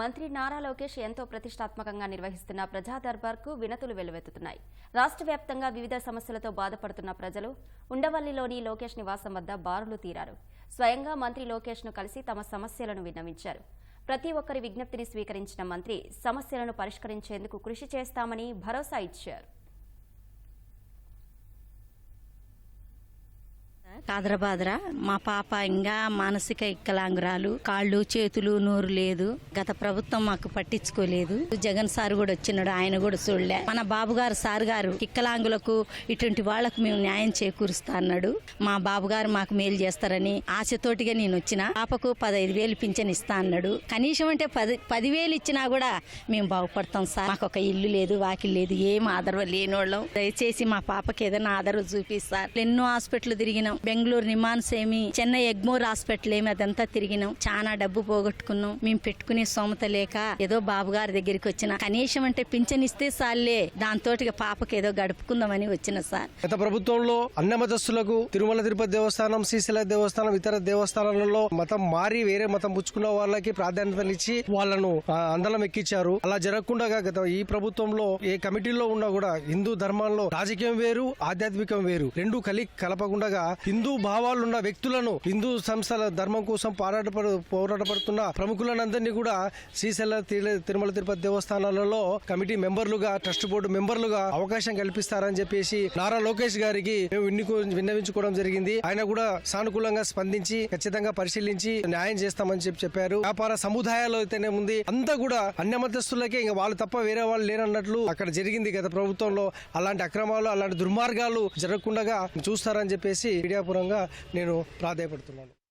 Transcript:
మంత్రి నారా లోకేష్ ఎంతో ప్రతిష్టాత్మకంగా నిర్వహిస్తున్న ప్రజా దర్బార్కు వినతులు వెల్లువెత్తుతున్నాయి. రాష్ట్ర వ్యాప్తంగా వివిధ సమస్యలతో బాధపడుతున్న ప్రజలు ఉండవల్లిలోని లోకేష్ నివాసం వద్ద బారులు తీరారు. స్వయంగా మంత్రి లోకేష్ను కలిసి తమ సమస్యలను విన్నవించారు. ప్రతి ఒక్కరి విజ్ఞప్తిని స్వీకరించిన మంత్రి సమస్యలను పరిష్కరించేందుకు కృషి చేస్తామని భరోసా ఇచ్చారు. కాదరబాదర. మా పాప ఇంకా మానసిక ఇక్కలాంగురాలు కాళ్ళు చేతులు నోరు లేదు. గత ప్రభుత్వం మాకు పట్టించుకోలేదు. జగన్ సార్ కూడా వచ్చినాడు ఆయన కూడా చూడలే. మన బాబుగారు సార్ గారు ఇక్కలాంగులకు ఇటువంటి వాళ్ళకు మేము న్యాయం చేకూరుస్తా అన్నాడు. మా బాబుగారు మాకు మేలు చేస్తారని ఆశతోటిగా నేను వచ్చిన. పాపకు పదహైదు వేలు పింఛన్ ఇస్తా అన్నాడు. కనీసం అంటే పది పదివేలు ఇచ్చినా కూడా మేము బాగుపడతాం సార్. మాకు ఒక ఇల్లు లేదు వాకిల్ లేదు ఏం ఆదరవ లేనోళ్ళం దయచేసి మా పాపకి ఏదైనా ఆదరవ చూపిస్తారు ఎన్నో హాస్పిటల్ తిరిగినాం. బెంగళూరు నిమాన్స్ ఏమి చెన్నై ఎగ్మోర్ హాస్పిటల్ ఏమి అదంతా తిరిగినాం. చాలా డబ్బు పోగొట్టుకున్నాం. మేము పెట్టుకునే సోమత లేక ఏదో బాబు గారి దగ్గరికి వచ్చిన కనీసం అంటే పింఛన్ ఇస్తే సార్లే దాంతో పాపకి ఏదో గడుపుకుందామని వచ్చిన సార్. గత ప్రభుత్వంలో అన్న మతస్థులకు తిరుమల తిరుపతి దేవస్థానం శ్రీశైల దేవస్థానం ఇతర దేవస్థానాలలో మతం మారి వేరే మతం పుచ్చుకున్న వాళ్ళకి ప్రాధాన్యతనిచ్చి వాళ్ళను అందలం ఎక్కించారు. అలా జరగకుండా గత ఈ ప్రభుత్వంలో ఏ కమిటీలో ఉన్నా కూడా హిందూ ధర్మాల్లో రాజకీయం వేరు ఆధ్యాత్మికం వేరు. రెండు కలి కలపకుండా హిందూ హిందూ భావాలున్న వ్యక్తులను హిందూ సంస్థల ధర్మం కోసం పోరాటపడు పోరాటపడుతున్న ప్రముఖులనందరినీ కూడా శ్రీశైల తిరు- తిరుమల తిరుపతి దేవస్థానాలలో కమిటీ మెంబర్లుగా ట్రస్ట్ బోర్డు మెంబర్లుగా అవకాశం కల్పిస్తారని చెప్పేసి నారా లోకేష్ గారికి మేము విన్నవించుకోవడం జరిగింది. ఆయన కూడా సానుకూలంగా స్పందించి ఖచ్చితంగా పరిశీలించి న్యాయం చేస్తామని చెప్పి చెప్పారు. వ్యాపార సముదాయాలు అయితేనే ఉంది అంతా కూడా అన్య మతస్థులకే ఇంకా వాళ్ళు తప్ప వేరే వాళ్ళు లేనన్నట్లు అక్కడ జరిగింది గత ప్రభుత్వంలో. అలాంటి అక్రమాలు అలాంటి దుర్మార్గాలు జరగకుండా చూస్తారని చెప్పేసి మీడియాపురంగా నేను ప్రాధాయపడుతున్నాను.